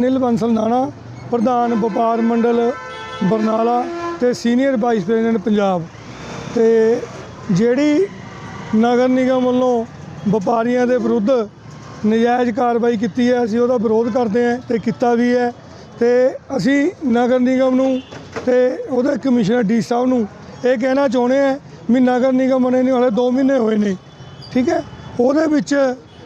Nil Bansal ਨਾਣਾ, ਪ੍ਰਧਾਨ ਵਪਾਰ ਮੰਡਲ ਬਰਨਾਲਾ ਤੇ ਸੀਨੀਅਰ ਵਾਈਸ ਪ੍ਰੈਜ਼ੀਡੈਂਟ ਪੰਜਾਬ। ਤੇ ਜਿਹੜੀ ਨਗਰ ਨਿਗਮ ਵੱਲੋਂ ਵਪਾਰੀਆਂ ਦੇ ਵਿਰੁੱਧ ਨਜਾਇਜ਼ ਕਾਰਵਾਈ ਕੀਤੀ ਹੈ, ਅਸੀਂ ਉਹਦਾ ਵਿਰੋਧ ਕਰਦੇ ਹਾਂ ਤੇ ਕੀਤਾ ਵੀ ਹੈ। ਤੇ ਅਸੀਂ ਨਗਰ ਨਿਗਮ ਨੂੰ ਤੇ ਉਹਦੇ ਕਮਿਸ਼ਨਰ ਡੀ ਸਾਹਿਬ ਨੂੰ ਇਹ ਕਹਿਣਾ ਚਾਹੁੰਦੇ ਹਾਂ ਵੀ ਨਗਰ ਨਿਗਮ ਬਣੇ ਨੇ ਹਲੇ 2 ਮਹੀਨੇ ਹੋਏ ਨੇ, ਠੀਕ ਹੈ? ਉਹਦੇ ਵਿੱਚ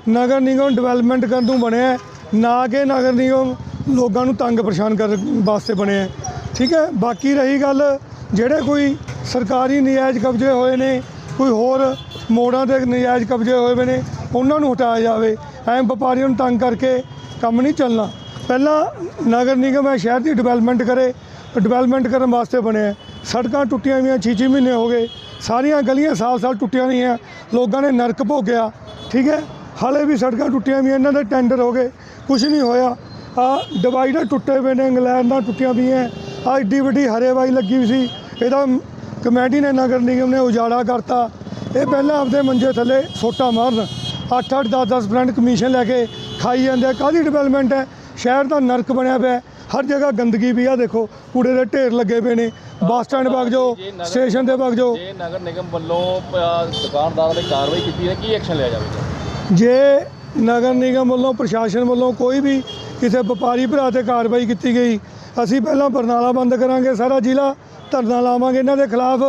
ਨਗਰ ਨਿਗਮ ਡਿਵੈਲਪਮੈਂਟ ਕਰਨ ਨੂੰ ਬਣਿਆ ਨਾ ਕਿ ਨਗਰ ਨਿਗਮ ਲੋਕਾਂ ਨੂੰ ਤੰਗ ਪਰੇਸ਼ਾਨ ਕਰਨ ਵਾਸਤੇ ਬਣੇ ਹੈ। ਠੀਕ ਹੈ? ਬਾਕੀ ਰਹੀ ਗੱਲ, ਜਿਹੜੇ ਕੋਈ ਸਰਕਾਰੀ ਨਜਾਇਜ਼ ਕਬਜ਼ੇ ਹੋਏ ਨੇ, ਕੋਈ ਹੋਰ ਮੋੜਾਂ ਦੇ ਨਜਾਇਜ਼ ਕਬਜ਼ੇ ਹੋਏ ਹੋਏ ਨੇ, ਉਹਨਾਂ ਨੂੰ ਹਟਾਇਆ ਜਾਵੇ। ਐਂ ਵਪਾਰੀਆਂ ਨੂੰ ਤੰਗ ਕਰਕੇ ਕੰਮ ਨਹੀਂ ਚੱਲਣਾ। ਪਹਿਲਾਂ ਨਗਰ ਨਿਗਮ ਹੈ ਸ਼ਹਿਰ ਦੀ ਡਿਵੈਲਪਮੈਂਟ ਕਰੇ ਡਿਵੈਲਪਮੈਂਟ ਕਰਨ ਵਾਸਤੇ ਬਣਿਆ ਹੈ। ਸੜਕਾਂ ਟੁੱਟੀਆਂ ਹੋਈਆਂ ਛੇ ਛੇ ਮਹੀਨੇ ਹੋ ਗਏ। ਸਾਰੀਆਂ ਗਲੀਆਂ ਸਾਲ ਸਾਲ ਟੁੱਟੀਆਂ ਰਹੀਆਂ। ਲੋਕਾਂ ਨੇ ਨਰਕ ਭੋਗਿਆ। ਠੀਕ ਹੈ? ਹਾਲੇ ਵੀ ਸੜਕਾਂ ਟੁੱਟੀਆਂ ਹੋਈਆਂ, ਇਹਨਾਂ ਦੇ ਟੈਂਡਰ ਹੋ ਗਏ। ਕੁਝ ਨਹੀਂ ਹੋਇਆ। ਆ ਡਿਵਾਈਡਰ ਟੁੱਟੇ ਹੋਏ ਨੇ ਇੰਗਲੈਂਡ ਨਾਲ ਟੁੱਟੀਆਂ ਪਈਆਂ। ਆ ਏਡੀ ਵੱਡੀ ਹਰੇਵਾਈ ਲੱਗੀ ਹੋਈ ਸੀ। ਇਹਦਾ ਕਮੇਟੀ ਨੇ ਨਗਰ ਨਿਗਮ ਨੇ ਉਜਾੜਾ ਕਰਤਾ। ਇਹ ਪਹਿਲਾਂ ਆਪਦੇ ਮੰਜੇ ਥੱਲੇ ਸੋਟਾ ਮਾਰਨ 8-8 10-10% ਕਮਿਸ਼ਨ ਲੈ ਕੇ ਖਾਈ ਜਾਂਦੇ ਆ। ਕਾਹਦੀ ਡਿਵੈਲਪਮੈਂਟ ਹੈ? ਸ਼ਹਿਰ ਦਾ ਨਰਕ ਬਣਿਆ ਪਿਆ। ਹਰ ਜਗ੍ਹਾ ਗੰਦਗੀ ਵੀ ਆ ਦੇਖੋ ਕੂੜੇ ਦੇ ਢੇਰ ਲੱਗੇ ਪਏ ਨੇ। ਬੱਸ ਸਟੈਂਡ ਵਗ ਜਾਓ ਸਟੇਸ਼ਨ ਤੇ ਵਗ ਜਾਓ। ਜੇ ਨਗਰ ਨਿਗਮ ਵੱਲੋਂ ਦੁਕਾਨਦਾਰਾਂ ਤੇ ਕਾਰਵਾਈ ਕੀਤੀ ਹੈ ਕੀ ਐਕਸ਼ਨ ਲਿਆ ਜਾਵੇਗਾ? ਜੇ ਨਗਰ ਨਿਗਮ ਵੱਲੋਂ, ਪ੍ਰਸ਼ਾਸਨ ਵੱਲੋਂ ਕੋਈ ਵੀ ਕਿਸੇ ਵਪਾਰੀ ਭਰਾ ਤੇ ਕਾਰਵਾਈ ਕੀਤੀ ਗਈ। ਅਸੀਂ ਪਹਿਲਾਂ ਬਰਨਾਲਾ ਬੰਦ ਕਰਾਂਗੇ, ਸਾਰਾ ਜ਼ਿਲ੍ਹਾ ਧਰਨਾ ਲਾਵਾਂਗੇ। ਇਹਨਾਂ ਦੇ ਖਿਲਾਫ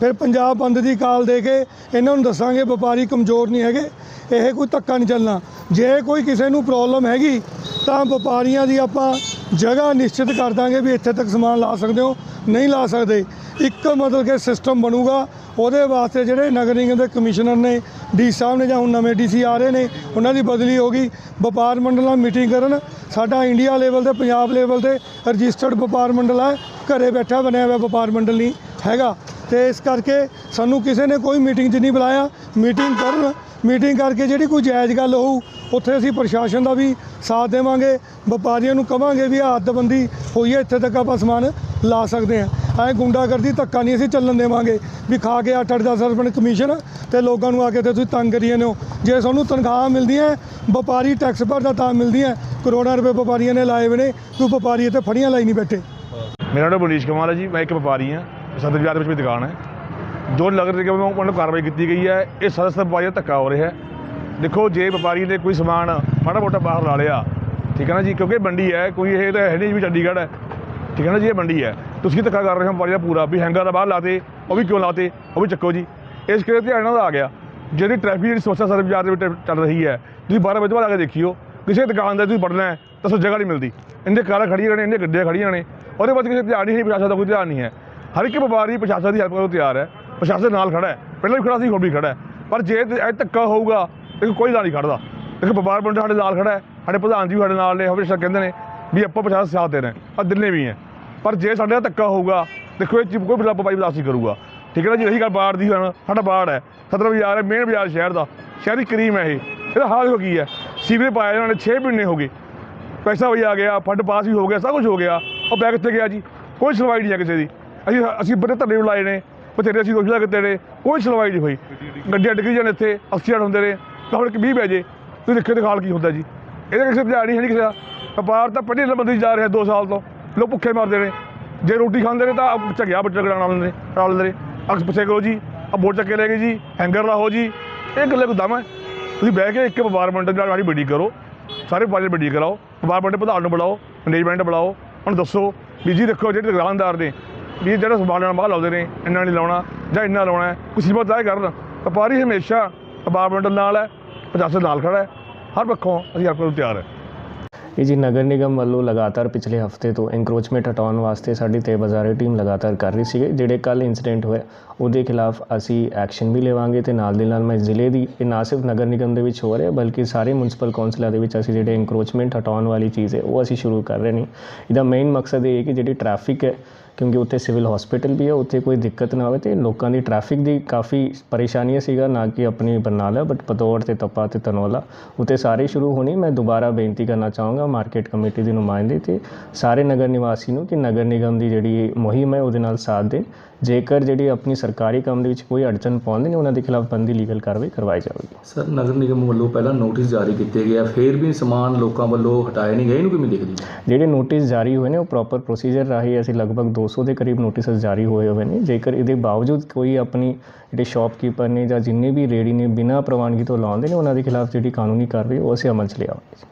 ਫਿਰ ਪੰਜਾਬ ਬੰਦ ਦੀ ਕਾਲ ਦੇ ਕੇ ਇਹਨਾਂ ਨੂੰ ਦੱਸਾਂਗੇ ਵਪਾਰੀ ਕਮਜ਼ੋਰ ਨਹੀਂ ਹੈਗੇ, ਇਹ ਕੋਈ ਧੱਕਾ ਨਹੀਂ ਚੱਲਣਾ। ਜੇ ਕੋਈ ਕਿਸੇ ਨੂੰ ਪ੍ਰੋਬਲਮ ਹੈਗੀ, ਤਾਂ ਵਪਾਰੀਆਂ ਦੀ ਆਪਾਂ ਜਗ੍ਹਾ ਨਿਸ਼ਚਿਤ ਕਰ ਦਾਂਗੇ ਵੀ ਇੱਥੇ ਤੱਕ ਸਮਾਨ ਲਾ ਸਕਦੇ ਹੋ, ਨਹੀਂ ਲਾ ਸਕਦੇ। ਇੱਕ ਮਤਲਬ ਕਿ ਸਿਸਟਮ ਬਣੂਗਾ, ਉਹਦੇ ਵਾਸਤੇ ਜਿਹੜੇ ਨਗਰ ਨਿਗਮ ਦੇ ਕਮਿਸ਼ਨਰ ਨੇ, ਡੀ ਸਾਹਿਬ ਨੇ ਜਾਂ ਹੁਣ ਨਵੇਂ ਡੀਸੀ ਆ ਰਹੇ ਨੇ, ਉਹਨਾਂ ਦੀ ਬਦਲੀ ਹੋ ਗਈ। ਵਪਾਰ ਮੰਡਲਾਂ ਮੀਟਿੰਗ ਕਰਨ, ਸਾਡਾ ਇੰਡੀਆ ਲੈਵਲ ਤੇ, ਪੰਜਾਬ ਲੈਵਲ ਤੇ ਰਜਿਸਟਰਡ ਵਪਾਰ ਮੰਡਲ ਹੈ ਘਰੇ ਬੈਠਾ ਬਣਿਆ ਹੋਇਆ ਵਪਾਰ ਮੰਡਲ ਨਹੀਂ। ਹੈਗਾ। ਤੇ ਇਸ ਕਰਕੇ ਸਾਨੂੰ ਕਿਸੇ ਨੇ ਕੋਈ ਮੀਟਿੰਗ 'ਚ ਨਹੀਂ ਬੁਲਾਇਆ। ਮੀਟਿੰਗ ਕਰਨ ਮੀਟਿੰਗ ਕਰਕੇ ਜਿਹੜੀ ਕੋਈ ਜਾਇਜ਼ ਗੱਲ ਹੋਊ, ਉੱਥੇ ਅਸੀਂ ਪ੍ਰਸ਼ਾਸਨ ਦਾ ਵੀ ਸਾਥ ਦੇਵਾਂਗੇ। ਵਪਾਰੀਆਂ ਨੂੰ ਕਵਾਂਗੇ ਵੀ ਆਹ ਹੱਦਬੰਦੀ ਹੋਈ ਹੈ, ਇੱਥੇ ਤੱਕ ਆਪਾਂ ਸਮਾਨ ਲਾ ਸਕਦੇ ਹਾਂ। ਐਂ ਗੁੰਡਾਗਰਦੀ, ਧੱਕਾ ਨਹੀਂ ਅਸੀਂ ਚੱਲਣ ਦੇਵਾਂਗੇ ਵੀ ਖਾ ਕੇ 8-8 10 ਰੁਪਏ ਕਮਿਸ਼ਨ ਤੇ ਲੋਕਾਂ ਨੂੰ ਆ ਕੇ ਤੇ ਤੁਸੀਂ ਤੰਗ ਕਰੀ ਜਾਂਦੇ ਹੋ। ਜੇ ਸਾਨੂੰ ਤਨਖਾਹ ਮਿਲਦੀਆਂ, ਵਪਾਰੀ ਟੈਕਸ ਭਰਦਾ ਤਾਂ ਮਿਲਦੀਆਂ, ਕਰੋੜਾਂ ਰੁਪਏ ਵਪਾਰੀਆਂ ਨੇ ਲਾਏ ਹੋਏ ਨੇ ਕੋਈ ਵਪਾਰੀ ਇੱਥੇ ਫੜੀਆਂ ਲਾਈ ਨਹੀਂ ਬੈਠੇ। ਮੇਰਾ ਨਾਮ ਮਨੀਸ਼ ਕੁਮਾਰ ਹੈ ਜੀ, ਮੈਂ ਇੱਕ ਵਪਾਰੀ ਹਾਂ। ਸਦਰ ਬਾਜ਼ਾਰ ਵਿੱਚ ਵੀ ਦੁਕਾਨ ਹੈ। ਜੋ ਨਗਰ ਨਿਗਮ ਵੱਲੋਂ ਕਾਰਵਾਈ ਕੀਤੀ ਗਈ ਹੈ, ਇਹ ਸਦਰ ਸਦਰ ਵਪਾਰੀਆਂ ਦਾ ਧੱਕਾ ਹੋ ਰਿਹਾ ਹੈ। ਦੇਖੋ, ਜੇ ਵਪਾਰੀ ਨੇ ਕੋਈ ਸਮਾਨ ਮਾੜਾ ਮੋਟਾ ਬਾਹਰ ਲਾ ਲਿਆ, ਠੀਕ ਹੈ ਨਾ ਜੀ, ਕਿਉਂਕਿ ਮੰਡੀ ਹੈ, ਕੋਈ ਇਹ ਤਾਂ ਹੈ ਨਹੀਂ ਵੀ ਚੰਡੀਗੜ੍ਹ ਹੈ, ਠੀਕ ਹੈ ਨਾ ਜੀ, ਇਹ ਮੰਡੀ ਹੈ। ਤੁਸੀਂ ਧੱਕਾ ਕਰ ਰਹੇ ਹੋ, ਵਪਾਰੀ ਦਾ ਪੂਰਾ ਵੀ ਹੈਂਗਰ ਦਾ ਬਾਹਰ ਲਾਤੇ ਉਹ ਵੀ ਕਿਉਂ ਲਾਤੇ ਉਹ ਵੀ ਚੱਕੋ ਜੀ। ਇਸ ਕਰਕੇ ਧਿਆਨ ਨਾਲ ਆ ਗਿਆ। ਜਿਹੜੀ ਟ੍ਰੈਫਿਕ ਜਿਹੜੀ ਸਮੱਸਿਆ ਸਦਰ ਬਾਜ਼ਾਰ ਦੇ ਵਿੱਚ ਚੱਲ ਰਹੀ ਹੈ, ਤੁਸੀਂ 12 ਵਜੇ ਤੋਂ ਬਾਅਦ ਆ ਕੇ ਦੇਖਿਓ। ਕਿਸੇ ਦੁਕਾਨ ਦਾ ਤੁਸੀਂ ਵੜਨਾ ਹੈ, ਤਾਂ ਸੋ ਜਗ੍ਹਾ ਨਹੀਂ ਮਿਲਦੀ। ਇੰਨੇ ਕਾਰਾਂ ਖੜੀਆਂ ਨੇ, ਇੰਨੇ ਗੱਡੀਆਂ ਖੜੀਆਂ ਨੇ, ਉਹਦੇ ਬਾਅਦ ਕਿਸੇ ਧਿਆਨ ਨਹੀਂ, ਪ੍ਰਸ਼ਾਸਨ ਦਾ ਕੋਈ ਧਿਆਨ ਨਹੀਂ ਹੈ। ਹਰ ਇੱਕ ਵਪਾਰੀ ਪ੍ਰਸ਼ਾਸਨ ਦੀ ਹੈਲਪ ਕਰਨ ਨੂੰ ਤਿਆਰ ਹੈ। ਪ੍ਰਸ਼ਾਸਨ ਨਾਲ ਖੜਾ ਹੈ। ਪਹਿਲਾਂ ਵੀ ਖੜਾ ਸੀ, ਹੁਣ ਵੀ ਖੜਾ ਹੈ। ਪਰ ਜੇ ਇਹ ਧੱਕਾ ਹੋਊਗਾ, ਤੇ ਕੋਈ ਨਾਲ ਨਹੀਂ ਖੜਦਾ। ਇੱਕ ਵਪਾਰ ਬੰਦਾ ਸਾਡੇ ਨਾਲ ਖੜਾ ਹੈ, ਸਾਡੇ ਪ੍ਰਧਾਨ ਜੀ ਵੀ ਸਾਡੇ ਨਾਲ ਨੇ, ਹਮੇਸ਼ਾ ਕਹਿੰਦੇ ਨੇ ਵੀ ਆਪਾਂ ਪ੍ਰਸ਼ਾਸਨ ਸਾਥ ਦੇ ਰਹੇ ਆ ਦਿੰਨੇ ਵੀ ਹੈ। ਪਰ ਜੇ ਸਾਡੇ ਨਾਲ ਧੱਕਾ ਹੋਊਗਾ, ਦੇਖੋ ਇਹ ਚੀਜ਼ ਕੋਈ ਬਲਾ ਵਪਾਰੀ ਬਰਦਾਸ਼ਤ ਨਹੀਂ ਕਰੂਗਾ। ਠੀਕ ਹੈ ਨਾ ਜੀ? ਰਹੀ ਗੱਲ ਬਾੜ ਦੀ ਹੁਣ, ਸਾਡਾ ਬਾੜ ਹੈ। ਸਦਰ ਬਾਜ਼ਾਰ ਹੈ, ਮੇਨ ਬਾਜ਼ਾਰ ਸ਼ਹਿਰ ਦਾ। ਸ਼ਹਿਰ ਦੀ ਕਰੀਮ ਹੈ ਇਹ। ਇਹਦਾ ਹਾਲ ਹੋ ਕੀ ਹੈ। ਸੀਵਰੇਜ ਪਾਇਆ ਇਹਨਾਂ ਨੇ 6 ਮਹੀਨੇ ਹੋ ਗਏ। ਪੈਸਾ ਵੀ ਆ ਗਿਆ, ਫੰਡ ਪਾਸ ਵੀ ਹੋ ਗਿਆ, ਸਭ ਕੁਝ ਹੋ ਗਿਆ। ਉਹ ਬੈਗ ਕਿੱਥੇ ਗਿਆ ਜੀ? ਕੋਈ ਸੁਣਵਾਈ ਨਹੀਂ ਹੈ ਕਿਸੇ ਦੀ। ਅਸੀਂ ਅਸੀਂ ਬੜੇ ਧਰਨੇ ਵੀ ਲਾਏ ਨੇ, ਬਥੇਰੇ ਅਸੀਂ ਦੋਸ਼ੀ ਕੀਤੇ ਨੇ, ਕੋਈ ਸੁਣਵਾਈ ਨਹੀਂ ਹੋਈ। ਗੱਡੀਆਂ ਡਿੱਗੀ ਜਾਣ ਇੱਥੇ ਐਕਸੀਡੈਂਟ ਹੁੰਦੇ ਨੇ, ਤਾਂ ਹੁਣ ਕਿ 20 ਪੈ ਜੇ, ਤੁਸੀਂ ਦੇਖੋ ਦਿਖਾਲ ਕੀ ਹੁੰਦਾ ਜੀ। ਇਹਦੇ ਕਿਸੇ ਧਿਆਨ ਨਹੀਂ, ਹੈ ਨਹੀਂ ਕਿਸੇ ਦਾ। ਵਪਾਰ ਤਾਂ ਪਹਿਲੇ ਨੰਬਰ ਤੇ ਜਾ ਰਿਹਾ 2 ਸਾਲ ਤੋਂ, ਲੋਕ ਭੁੱਖੇ ਮਰਦੇ ਨੇ। ਜੇ ਰੋਟੀ ਖਾਂਦੇ ਨੇ ਤਾਂ ਝਗਿਆ ਬੱਚਾ ਗੜਾਣਾ ਲੈਂਦੇ ਨੇ ਲਾ ਨੇ। ਅਕਸ ਪਿੱਛੇ ਕਰੋ ਜੀ ਆ ਬੋਟ ਚੱਕ ਲੈ ਗਏ ਜੀ, ਹੈਂਗਰ ਲਾਹੋ ਜੀ। ਇਹ ਗੱਲੇ ਕੋ ਦਮ ਹੈ? ਤੁਸੀਂ ਬਹਿ ਕੇ ਇੱਕ ਵਪਾਰ ਮੰਡਲ ਨਾਲ ਸਾਡੀ ਮੀਟਿੰਗ ਕਰੋ, ਸਾਰੇ ਵਪਾਰੀ ਮੀਟਿੰਗ ਕਰਾਓ, ਵਪਾਰ ਮੰਡਲ ਪ੍ਰਧਾਨ ਨੂੰ ਬੁਲਾਓ ਮੈਨੇਜਮੈਂਟ ਬੁਲਾਓ ਹੁਣ ਦੱਸੋ ਵੀ ਜੀ ਦੇਖੋ ਜਿਹੜੇ ਦੁਕਾਨਦਾਰ ਨੇ ਵੀ ਜਿਹੜਾ ਸਮਾਨ ਨਾਲ ਬਾਹਰ ਲਾਉਂਦੇ ਨੇ, ਇੰਨਾ ਨਹੀਂ ਲਾਉਣਾ ਜਾਂ ਇੰਨਾ ਲਾਉਣਾ ਕੁਛ ਸੀਮਤ ਤੈਅ ਕਰਨ। ਵਪਾਰੀ ਹਮੇਸ਼ਾ ਵਪਾਰ ਨਾਲ ਹੈ ਪ੍ਰਸ਼ਾਸਨ ਨਾਲ ਖੜਾ ਹੈ। ਹਰ ਪੱਖੋਂ ਅਸੀਂ ਆਪਕੋ ਨੂੰ ਤਿਆਰ ਹੈ। ਇਹ ਜੀ ਨਗਰ ਨਿਗਮ ਵੱਲੋਂ ਲਗਾਤਾਰ ਪਿਛਲੇ ਹਫ਼ਤੇ ਤੋਂ ਐਨਕਰੋਚਮੈਂਟ ਹਟਾਉਣ ਵਾਸਤੇ ਸਾਡੀ ਤੇ ਬਾਜ਼ਾਰੇ ਟੀਮ ਲਗਾਤਾਰ ਕਰ ਰਹੀ ਸੀਗੇ, ਜਿਹੜੇ ਕੱਲ ਇਨਸੀਡੈਂਟ ਹੋਇਆ, ਉਹਦੇ ਖਿਲਾਫ ਅਸੀਂ ਐਕਸ਼ਨ ਵੀ ਲਵਾਂਗੇ ਤੇ ਨਾਲ ਦੇ ਨਾਲ ਮੈਂ ਜ਼ਿਲ੍ਹੇ ਦੀ, ਇਹ ਨਾ ਸਿਰਫ ਨਗਰ ਨਿਗਮ ਦੇ ਵਿੱਚ ਹੋ ਰਿਹਾ, ਬਲਕਿ ਸਾਰੇ ਮਿਊਨਿਸਪਲ ਕੌਂਸਲਾਂ ਦੇ ਵਿੱਚ ਅਸੀਂ ਜਿਹੜੇ ਐਨਕਰੋਚਮੈਂਟ ਹਟਾਉਣ ਵਾਲੀ ਚੀਜ਼ ਹੈ, ਉਹ ਅਸੀਂ ਸ਼ੁਰੂ ਕਰ ਰਹੇ ਨੇ। ਇਹਦਾ ਮੇਨ ਮਕਸਦ ਇਹ ਹੈ ਕਿ ਜਿਹੜੀ ਟ੍ਰੈਫਿਕ ਹੈ ਕਿਉਂਕਿ ਉੱਥੇ ਸਿਵਲ ਹਸਪੀਟਲ ਵੀ ਹੈ ਉੱਥੇ ਕੋਈ ਦਿੱਕਤ ਨਾ ਆਵੇ ਤੇ ਲੋਕਾਂ ਦੀ ਟ੍ਰੈਫਿਕ ਦੀ ਕਾਫੀ ਪਰੇਸ਼ਾਨੀਆਂ ਸੀਗਾ, ਨਾ ਕਿ ਆਪਣੀ ਬਰਨਾਲਾ ਬਟ ਪਤੌੜ ਤੇ ਤਪਾ ਤੇ ਤਨੋਲਾ, ਉੱਥੇ ਸਾਰੇ ਸ਼ੁਰੂ ਹੋਣੀ। ਮੈਂ ਦੁਬਾਰਾ ਬੇਨਤੀ ਕਰਨਾ ਚਾਹਾਂਗਾ ਮਾਰਕੀਟ ਕਮੇਟੀ ਦੇ ਨੁਮਾਇੰਦੇ ਤੇ ਸਾਰੇ ਨਗਰ ਨਿਵਾਸੀ ਨੂੰ ਕਿ ਨਗਰ ਨਿਗਮ ਦੀ ਜਿਹੜੀ ਮੁਹਿੰਮ ਹੈ, ਉਹਦੇ ਨਾਲ ਸਾਥ ਦੇਣ। ਜੇਕਰ ਜਿਹੜੀ ਆਪਣੀ ਸਰਕਾਰੀ ਕੰਮ ਦੇ ਵਿੱਚ ਕੋਈ ਅੜਚਨ ਪਾਉਂਦੇ ਨੇ ਉਹਨਾਂ ਦੇ ਖਿਲਾਫ ਬੰਦੀ ਲੀਗਲ ਕਾਰਵਾਈ ਕਰਵਾਈ ਜਾਵੇਗੀ। ਸਰ ਨਗਰ ਨਿਗਮ ਵੱਲੋਂ ਪਹਿਲਾਂ ਨੋਟਿਸ ਜਾਰੀ ਕੀਤੇ ਗਏ ਆ ਫਿਰ ਵੀ ਸਮਾਨ ਲੋਕਾਂ ਵੱਲੋਂ ਹਟਾਏ ਨਹੀਂ ਗਏ? ਇਹਨੂੰ ਕਿਵੇਂ ਦੇਖਦੇ ਜਿਹੜੇ ਨੋਟਿਸ ਜਾਰੀ ਹੋਏ ਨੇ ਉਹ ਪ੍ਰੋਪਰ ਪ੍ਰੋਸੀਜਰ ਰਾਹੀਂ ਅਸੀਂ ਲਗਭਗ 200 ਦੇ ਕਰੀਬ ਨੋਟਿਸਸ ਜਾਰੀ ਹੋਏ ਹੋਏ ਨੇ। ਜੇਕਰ ਇਹਦੇ ਬਾਵਜੂਦ ਕੋਈ ਆਪਣੀ ਜਿਹੜੇ ਸ਼ਾਪਕੀਪਰ ਨੇ ਜਾਂ ਜਿੰਨੇ ਵੀ ਰੇੜੀ ਨੇ ਬਿਨਾਂ ਪ੍ਰਵਾਨਗੀ ਤੋਂ ਲਾਉਂਦੇ ਨੇ ਉਹਨਾਂ ਦੇ ਖਿਲਾਫ ਜਿਹੜੀ ਕਾਨੂੰਨੀ ਕਾਰਵਾਈ ਉਹ ਅਸੀਂ ਅਮਲ 'ਚ ਲਿਆਵਾਂਗੇ।